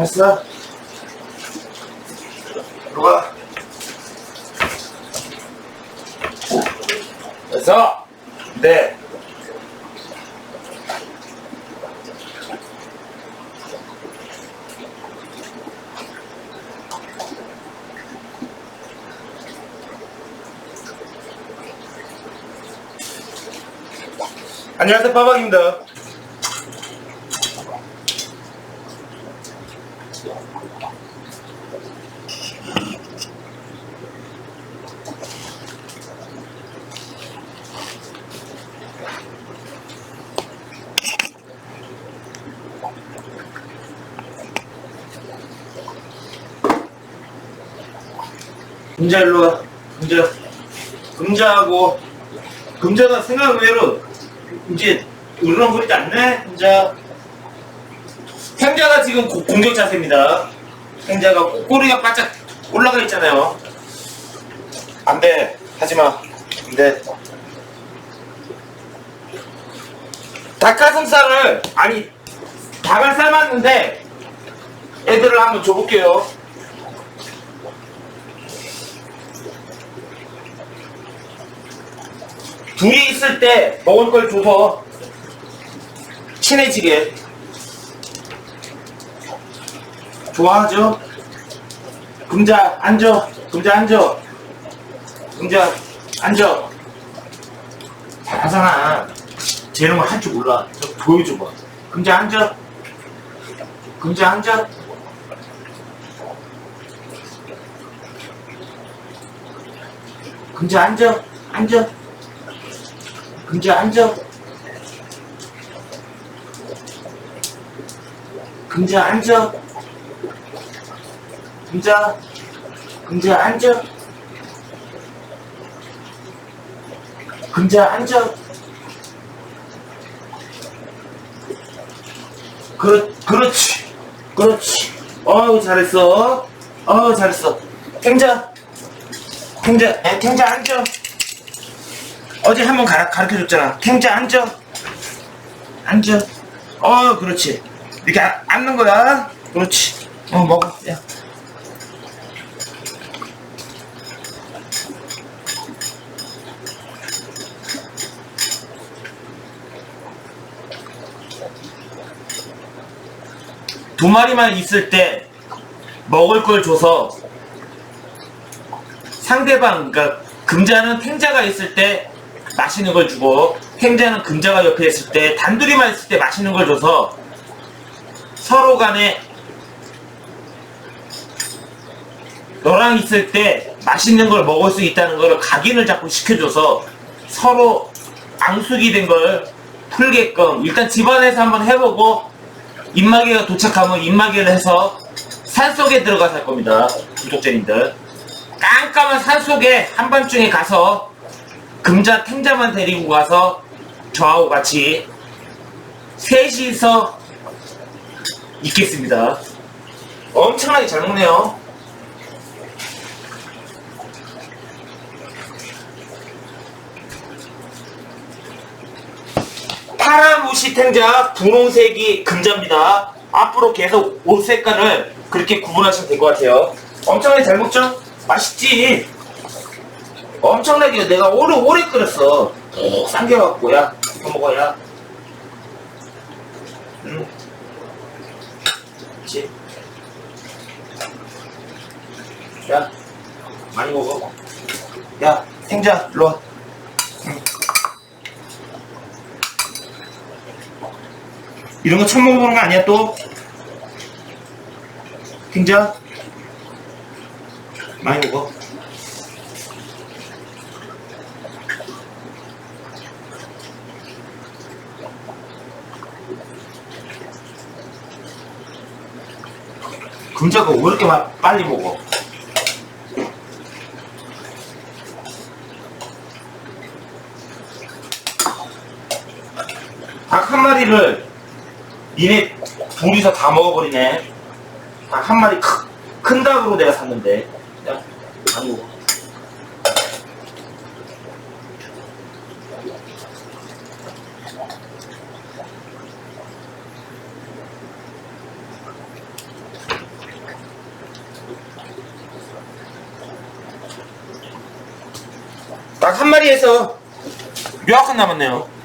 알았어. 들어가. 됐어. 네. 안녕하세요, 빠박입니다. 금자 일로 와. 금자. 금자하고 금자가 생각 외로 이제 울렁거리지 않네. 금자. 행자가 지금 고- 공격 자세입니다. 행자가 꼬- 꼬리가 바짝 올라가 있잖아요. 안 돼. 하지 마. 안 돼. 닭가슴살을 아니 닭을 삶았는데 애들을 한번 줘볼게요. 둘이 있을 때 먹을 걸 줘서 친해지게 좋아하죠? 금자 앉아. 금자 앉아. 금자 앉아. 잘하잖아. 쟤는 할 줄 몰라. 저 보여줘봐. 금자 앉아. 금자 앉아. 금자 앉아. 앉아. 금자 앉아. 금자 앉아. 금자. 금자 앉아. 금자 앉아. 그렇, 그렇지. 그렇지. 어우, 잘했어. 어우, 잘했어. 탱자. 탱자, 에, 탱자 앉아. 어제 한번 가르쳐 줬잖아. 탱자 앉아. 앉아. 어, 그렇지. 이렇게 아- 앉는 거야. 그렇지. 어, 먹어. 야. 두 마리만 있을 때 먹을 걸 줘서 상대방, 그러니까 금자는 탱자가 있을 때 맛있는 걸 주고 탱자는 금자가 옆에 있을 때 단둘이만 있을 때 맛있는 걸 줘서 서로 간에 너랑 있을 때 맛있는 걸 먹을 수 있다는 걸 각인을 자꾸 시켜줘서 서로 앙숙이 된 걸 풀게끔 일단 집안에서 한번 해보고 입마개가 도착하면 입마개를 해서 산속에 들어가서 할 겁니다 구독자님들 깜깜한 산속에 한밤중에 가서 금자 탱자만 데리고 가서 저하고 같이 셋이서 있겠습니다. 엄청나게 잘 먹네요. 파란 옷이 탱자, 분홍색이 금자입니다. 앞으로 계속 옷 색깔을 그렇게 구분하시면 될 것 같아요. 엄청나게 잘 먹죠? 맛있지? 엄청나게 내가 오래 오래 끓였어. 푹 삼겨갖고 야 이거 먹어야. 응. 그렇지. 야 많이 먹어. 야 생자 일로 와. 응. 이런 거 처음 먹어보는 거 아니야 또? 생자 많이 먹어. 금자가 왜 이렇게 마- 빨리 먹어? 닭 한 마리를 이네 둘이서 다 먹어버리네. 딱 한 마리 크, 큰 닭으로 내가 샀는데. 야, 아니고. 딱 한 마리에서 묘학한 남았네요.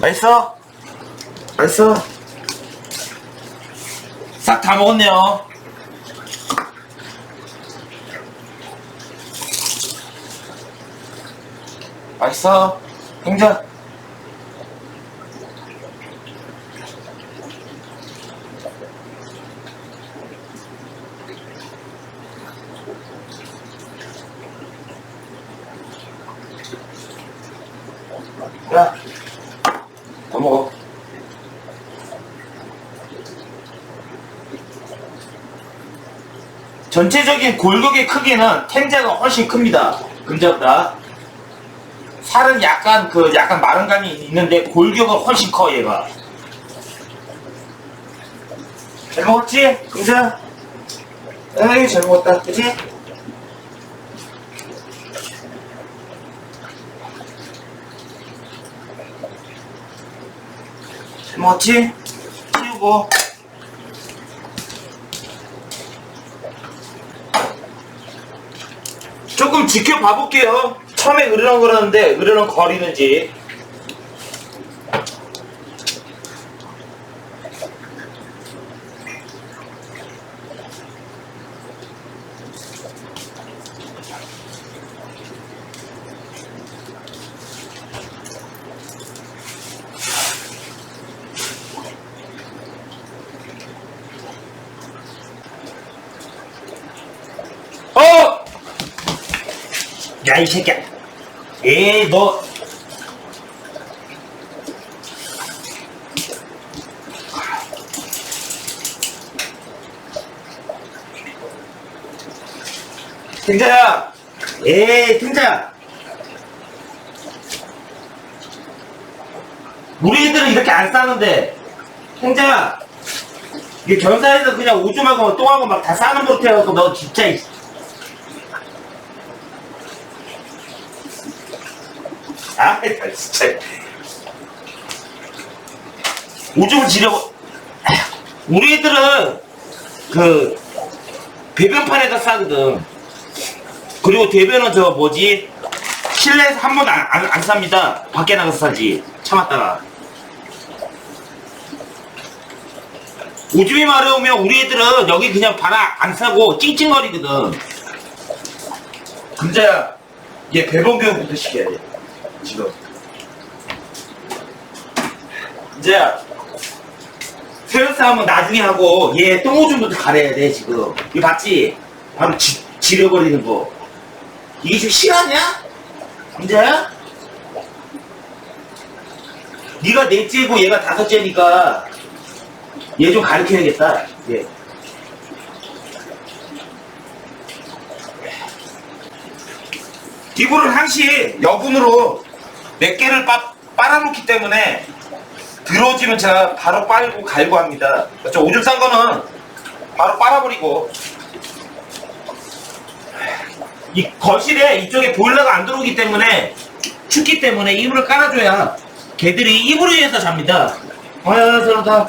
맛있어? 맛있어? 싹 다 먹었네요. 맛있어? 형자? 야, 더 먹어. 전체적인 골격의 크기는 텐자가 훨씬 큽니다. 금자보다. 살은 약간 그 약간 마른 감이 있는데 골격은 훨씬 커 얘가. 잘 먹었지? 금자? 에이 잘 먹었다. 그치? 잘 먹었지? 치우고. 조금 지켜봐 볼게요. 처음에 으르렁 거렸는데 으르렁 거리는지. 어! 야, 이 새끼야. 에이, 너. tin자야! 에이, tin자야! 우리 애들은 이렇게 안 싸는데, tin자야! 이게 견사에서 그냥 오줌하고 똥하고 막 다 싸는 버릇 해갖고 너 진짜, 이 아, 진짜. 오줌을 지려고. 우리 애들은, 그, 배변판에다 싸거든. 그리고 대변은 저 뭐지? 실내에서 한 번도 안, 안, 안 쌉니다. 밖에 나가서 싸지. 참았다가. 오줌이 마려우면 우리 애들은 여기 그냥 바라 안 싸고 찡찡거리거든. 금자야, 얘 배변 교육부터 시켜야 돼. 지금. 이제 세연 싸움은 나중에 하고 얘 똥오줌부터 가려야 돼 지금. 이거 봤지? 바로 지, 지려버리는 거. 이게 지금 실화냐? 이제야? 네가 넷째고 얘가 다섯째니까 얘 좀 가르쳐야겠다. 얘. 기부를 항시 여분으로 몇 개를 빠, 빨아놓기 때문에 들어오지면 제가 바로 빨고 갈고 합니다. 그렇죠? 오줌 싼 거는 바로 빨아버리고 이 거실에 이쪽에 보일러가 안 들어오기 때문에 춥기 때문에 이불을 깔아줘야 개들이 이불 위에서 잡니다. 아야 저러다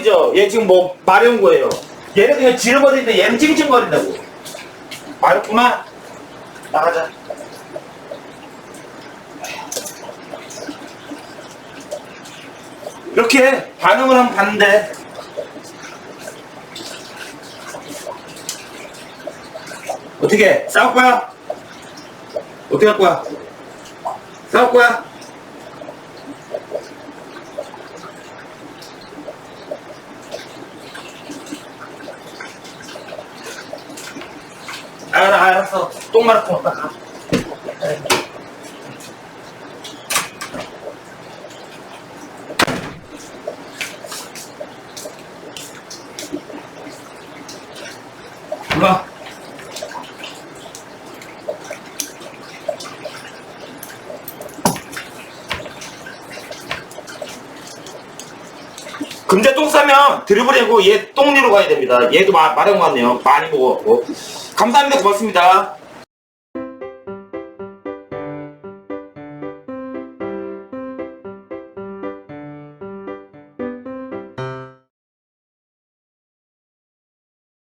찡찡거리죠? 얘 지금 뭐 마려운 거예요. 얘는 그냥 지르버리는데 얘는 찡찡거린다고. 마렵구나. 나가자. 이렇게 반응을 하면 봤는데 어떻게 싸울 거야? 어떻게 할 거야? 싸울 거야? 알아, 알았어. 똥 마렵고 왔다 가. 와. 금자 똥 싸면 드리블이고 얘 똥리로 가야 됩니다. 얘도 마, 마른 것 같네요. 많이 먹어갖고. 감사합니다. 고맙습니다.